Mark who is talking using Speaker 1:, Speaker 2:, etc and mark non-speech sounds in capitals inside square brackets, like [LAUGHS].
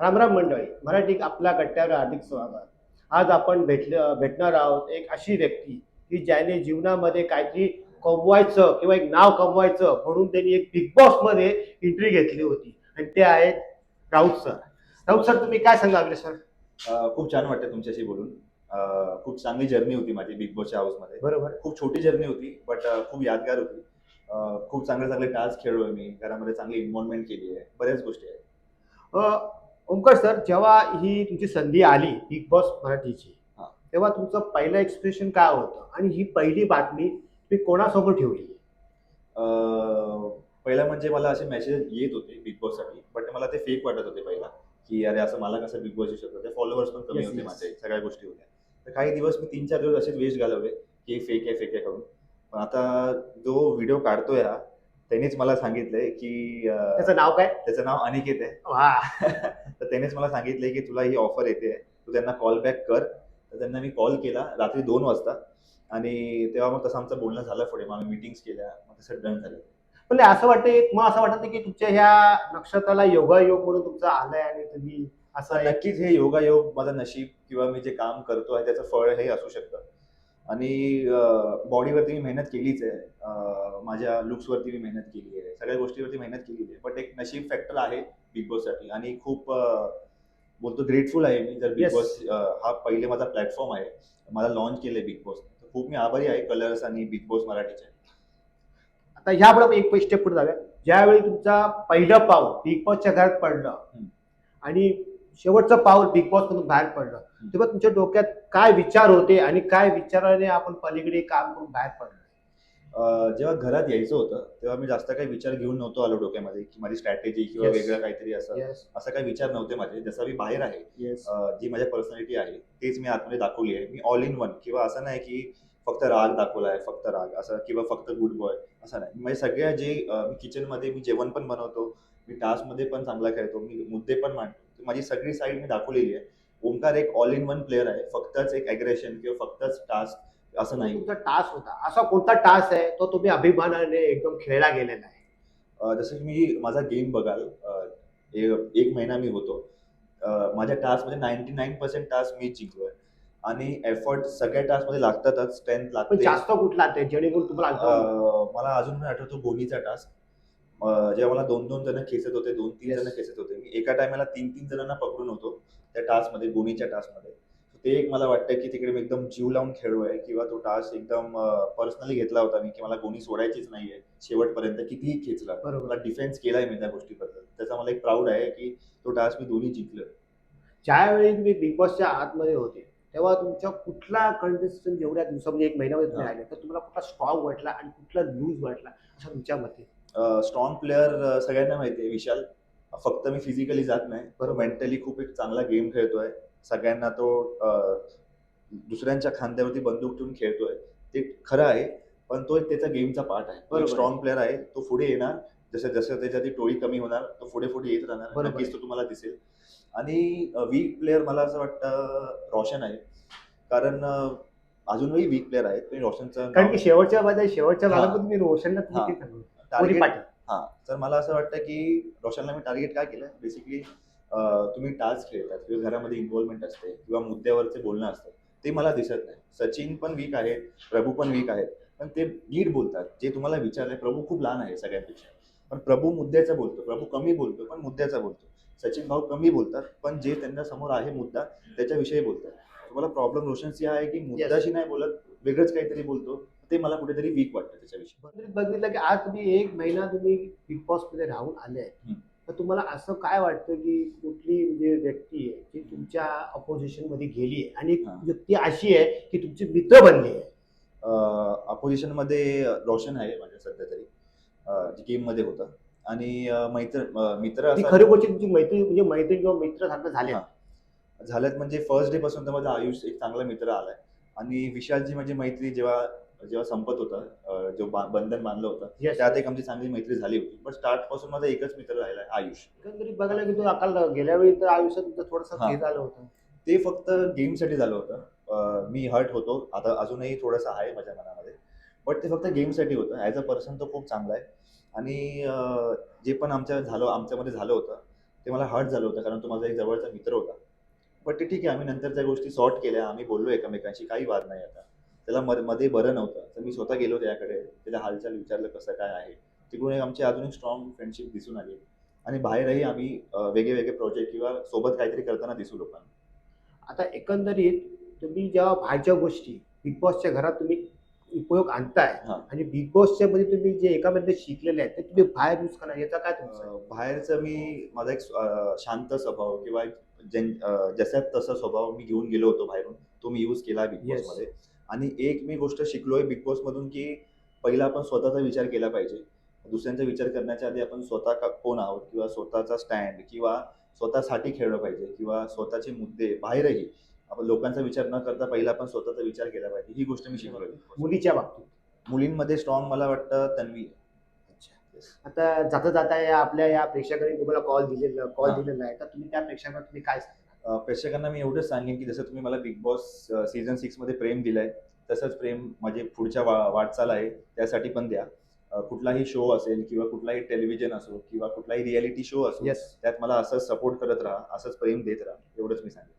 Speaker 1: रामराम मंडळी मराठी आपल्या गट्ट्यावर हार्दिक स्वागत. आज आपण भेटले भेटणार आहोत एक अशी व्यक्ती की ज्याने जीवनामध्ये काहीतरी कमवायचं किंवा एक नाव कमवायचं म्हणून त्यांनी एक बिग बॉसमध्ये एंट्री घेतली होती. आणि ते आहेत राऊत सर राऊत सर तुम्ही काय सांगाल सर
Speaker 2: अ, खूप छान वाटतं तुमच्याशी बोलून. खूप चांगली जर्नी होती माझी बिग बॉसच्या हाऊसमध्ये
Speaker 1: बरोबर.
Speaker 2: खूप छोटी जर्नी होती बट खूप यादगार होती. खूप चांगले चांगले टास्क खेळलोय मी. घरामध्ये चांगली इन्व्हॉल्वमेंट केली आहे. बऱ्याच गोष्टी आहेत.
Speaker 1: ओंकार सर जेव्हा ही तुमची संधी आली बिग बॉस मराठीची. तेव्हा तुमचं पहिलं एक्सप्रेशन काय होतं? आणि ही पहिली बातमी तुम्ही कोणासमोर ठेवली?
Speaker 2: पहिला म्हणजे मला असे मेसेज येत होते बिग बॉससाठी बट मला ते फेक वाटत होते पहिला की अरे असं मला कसं बिग बॉस येऊ शकतं? ते फॉलोअर्स पण कमी होते. माझे सगळ्या गोष्टी होत्या. तर काही दिवस मी तीन चार दिवस असेच वेस्ट घालवले की फेक आहे फेक आहे करून. पण आता जो व्हिडिओ काढतोय हा त्यांनीच मला सांगितलंय की
Speaker 1: त्याचं नाव काय?
Speaker 2: त्याचं नाव अनिकेत आहे.
Speaker 1: वा. [LAUGHS]
Speaker 2: तर त्यानेच मला सांगितलंय की तुला ही ऑफर येते. तू त्यांना कॉल बॅक कर. तर त्यांना मी कॉल केला रात्री दोन वाजता. आणि तेव्हा मग तसं आमचं बोलणं झालं पुढे. मग आम्ही मिटिंग्स केल्या. मग तसं डन झालं.
Speaker 1: पण असं वाटतं मग असं वाटतं की तुमच्या ह्या नक्षत्राला योगायोग म्हणून तुमचं आलंय आणि तुम्ही असं
Speaker 2: नक्कीच हे योगायोग माझं नशीब किंवा मी जे काम करतो आहे त्याचं फळ हे असू शकतं. आणि बॉडीवरती मी मेहनत केलीच आहे. माझ्या लुक्सवरती मी मेहनत केली आहे. सगळ्या गोष्टीवरती मेहनत केलेली आहे. बट एक नशीब फॅक्टर आहे बिग बॉससाठी आणि खूप बोलतो ग्रेटफुल आहे मी. जर बिग. बॉस हा पहिले माझा प्लॅटफॉर्म आहे. मला लॉन्च केलंय बिग बॉस खूप मी आभारी आहे कलर्स आणि बिग बॉस मराठीचे.
Speaker 1: आता ह्यापुढे एक स्टेप पुढे जाऊया. ज्यावेळी तुमचा पहिलं पाऊल बिग बॉसच्या घरात पडलं. आणि शेवटचं पाऊल बिग बॉस मधून बाहेर पडलं. तेव्हा तुमच्या डोक्यात काय विचार होते आणि काय विचाराने आपण पलीकडे काम करून बाहेर पडलो?
Speaker 2: जेव्हा घरात यायचं होतं तेव्हा मी जास्त काही विचार घेऊन नव्हतो आलो डोक्यामध्ये की माझी स्ट्रॅटेजी किंवा
Speaker 1: Yes.
Speaker 2: वेगळं काहीतरी असं. असं काही विचार नव्हते माझे. जसं मी बाहेर आहे जी माझ्या पर्सनॅलिटी आहे तेच मी आतमध्ये दाखवली आहे. मी ऑल इन वन किंवा असं नाही की फक्त राग दाखवला आहे फक्त राग असं किंवा फक्त गुड बॉय असं नाही. म्हणजे सगळ्या जे मी किचनमध्ये मी जेवण पण बनवतो मी टास्कमध्ये पण चांगला खेळतो मी मुद्दे पण मांडतो. माझी सगळी साईड मी दाखवलेली आहे. ओंकार एक ऑल इन वन प्लेअर आहे. फक्तच एक अग्रेशन किंवा फक्तच टास्क असं नाही.
Speaker 1: तुमचा टास्क होता. असा कोणता टास्क आहे? तो तुम्ही अभिमानाने एकदम खेळला गेलेला आहे.
Speaker 2: जसं की मी माझा गेम बघाल एक महिना मी होतो. माझ्या टास्कमध्ये नाईन्टी नाईन पर्सेंट टास्क मी जिंकलोय. आणि एफर्ट सगळ्या टास्कमध्ये लागतातच. स्ट्रेंथ
Speaker 1: पण
Speaker 2: लागते.
Speaker 1: जास्त कुठला ते? जेणेकरून तुम्हाला
Speaker 2: अं, मला अजून पण आठवतो गोनीचा टास्क जेव्हा मला दोन दोन जण खेचत होते दोन तीन. जण खेचत होते. मी एका टायमाला तीन तीन जणांना पकडून होतो त्या टास्कमध्ये गोनीच्या टास्कमध्ये ते एक मला वाटतं की तिकडे मी एकदम जीव लावून खेळलोय किंवा तो टास्क एकदम पर्सनली घेतला होता मी की मला गोणी सोडायचीच नाहीये शेवटपर्यंत कितीही खेचला.
Speaker 1: बरोबर.
Speaker 2: मला डिफेन्स केलाय मी त्या गोष्टीबद्दल. त्याचा मला एक प्राऊड आहे की तो टास्क मी दोन्ही जिंकलोय
Speaker 1: ज्यावेळी तुम्ही बिग बॉसच्या आतमध्ये होते तेव्हा तुमच्या कुठला कंटेस्टंट जेवढ्या दिवसामध्ये एक महिन्यामध्ये तुम्ही. राहिले तर तुम्हाला कुठला स्ट्रॉंग वाटला आणि कुठला लूज वाटला असं तुमच्या मते
Speaker 2: स्ट्रॉंग प्लेअर सगळ्यांना माहिती आहे विशाल फक्त मी फिजिकली जात नाही
Speaker 1: बरोबर.
Speaker 2: मेंटली खूप एक चांगला गेम खेळतोय सगळ्यांना तो दुसऱ्यांच्या खांद्यावरती बंदूक ठेवून खेळतोय ते खरं आहे पण तो त्याचा गेमचा पार्ट आहे. स्ट्रॉंग प्लेअर आहे तो पुढे येणार जसं जसं त्याच्या ती टोळी कमी होणार तो पुढे पुढे येत राहणार. नक्कीच. तो तुम्हाला दिसेल. आणि वीक प्लेअर मला असं वाटतं रोशन आहे. कारण अजूनही वीक प्लेअर आहेत पण रोशनचं
Speaker 1: कारण की शेवटच्या मध्ये शेवटच्या. भागात तुम्ही रोशनला
Speaker 2: हा.
Speaker 1: पाटील
Speaker 2: हा. तर मला असं वाटतं की रोशनला मी टार्गेट काय केलं? बेसिकली तुम्ही टास्क खेळतात किंवा घरामध्ये इन्व्हॉल्वमेंट असते किंवा मुद्द्यावरचे बोलणं असतं. ते मला दिसत नाही. सचिन पण वीक आहेत प्रभू पण वीक आहेत पण ते नीट बोलतात. जे तुम्हाला विचारलंय प्रभू खूप लहान आहे सगळ्यांपेक्षा. पण प्रभू मुद्द्याचा बोलतो प्रभू कमी बोलतो पण मुद्द्याचा बोलतो. सचिन भाऊ कमी बोलतात पण जे त्यांच्यासमोर आहे मुद्दा त्याच्याविषयी बोलतात. तुम्हाला प्रॉब्लेम रोशनची हा आहे की मुद्द्याशी नाही बोलत वेगळंच काहीतरी बोलतो ते मला कुठेतरी वीक वाटतं त्याच्याविषयी.
Speaker 1: बघितलं की आज तुम्ही एक महिना तुम्ही बिग बॉसमध्ये राहून आले आहे. तर तुम्हाला असं काय वाटतं की कुठली म्हणजे व्यक्ती आहे जी तुमच्या अपोजिशनमध्ये गेली आहे? आणि एक. व्यक्ती अशी आहे की तुमची मित्र बनली आहे?
Speaker 2: अपोजिशनमध्ये रोशन आहे माझ्या सध्या तरी. जे गेममध्ये होता. आणि मैत्र मित्र
Speaker 1: ती खरोखरची तुमची मैत्री म्हणजे मैत्री किंवा मित्र सारखं झाले.
Speaker 2: झाल्यात म्हणजे फर्स्ट डे पासून तर माझा आयुष एक चांगला मित्र आलाय. आणि विशालची माझी मैत्री जेव्हा जेव्हा संपत होतं जो बंधन बांधलं होतं. त्यात एक आमची चांगली मैत्री झाली होती. पण स्टार्टपासून माझा एकच मित्र राहिलाय आयुष.
Speaker 1: एकंदरीत बघायला की तो अकाल गेल्या वेळी तर आयुष्यात थोडंसं झालं होतं.
Speaker 2: ते फक्त गेमसाठी झालं होतं. मी हर्ट होतो. आता अजूनही थोडंसं आहे माझ्या मनामध्ये. बट ते फक्त गेमसाठी होतं. ॲज अ पर्सन तो खूप चांगला आहे. आणि जे पण आमच्या झालं आमच्यामध्ये झालं होतं ते मला हर्ट झालं होतं कारण तो माझा एक जवळचा मित्र होता. पण ते ठीक आहे आम्ही नंतर त्या गोष्टी सॉर्ट केल्या. आम्ही बोललो एकमेकांशी काही वाद नाही आता. त्याला मध्ये मध्ये बरं नव्हतं. तर मी स्वतः गेलो त्याकडे. त्याला हालचाल विचारलं कसं काय आहे. तिकडून एक आमची अजून एक स्ट्रॉंग फ्रेंडशिप दिसून आली. आणि बाहेरही आम्ही वेगळे वेगळे प्रोजेक्ट किंवा सोबत काहीतरी करताना दिसू लोकांना.
Speaker 1: आता एकंदरीत तुम्ही जेव्हा बाहेरच्या गोष्टी बिग बॉसच्या घरात तुम्ही उपयोग आणताय.
Speaker 2: हा.
Speaker 1: आणि बिग बॉसच्या मध्ये तुम्ही जे एकामध्ये शिकलेले आहेत ते तुम्ही बाहेर यूज करणार याचा काय तुमचा
Speaker 2: अं, बाहेरचं मी माझा एक अं, शांत स्वभाव किंवा एक अं, जसा तसा स्वभाव मी घेऊन गेलो होतो बाहेरून तो मी यूज केला बिग
Speaker 1: Yes.
Speaker 2: बॉसमध्ये. आणि एक मी गोष्ट शिकलोय बिग बॉस मधून की पहिला आपण स्वतःचा विचार केला पाहिजे. दुसऱ्यांचा विचार करण्याच्या आधी आपण स्वतः का- कोण आहोत? किंवा स्वतःचा स्टँड किंवा स्वतःसाठी खेळलं पाहिजे किंवा स्वतःचे मुद्दे बाहेरही. आपण लोकांचा विचार न करता पहिला आपण स्वतःचा विचार केला पाहिजे. ही गोष्ट मी Boss.
Speaker 1: मुलीच्या बाबतीत.
Speaker 2: मुलींमध्ये स्ट्रॉंग मला वाटतं तन्वी. आहे.
Speaker 1: आता जाता जाता या आपल्या या प्रेक्षकांनी तुम्हाला कॉल दिलेला कॉल. दिलेला आहे. तर तुम्ही त्या प्रेक्षकांना तुम्ही काय
Speaker 2: अ, प्रेक्षकांना मी एवढंच सांगेन की जसं तुम्ही मला बिग बॉस सीझन सिक्समध्ये प्रेम दिलंय तसंच प्रेम माझे पुढच्या वा वाटचाल आहे त्यासाठी पण द्या. कुठलाही शो असेल किंवा कुठलाही टेलिव्हिजन असो किंवा कुठलाही रियालिटी शो असो
Speaker 1: येस
Speaker 2: त्यात मला असंच सपोर्ट करत राहा असंच प्रेम देत राहा एवढंच मी सांगेन.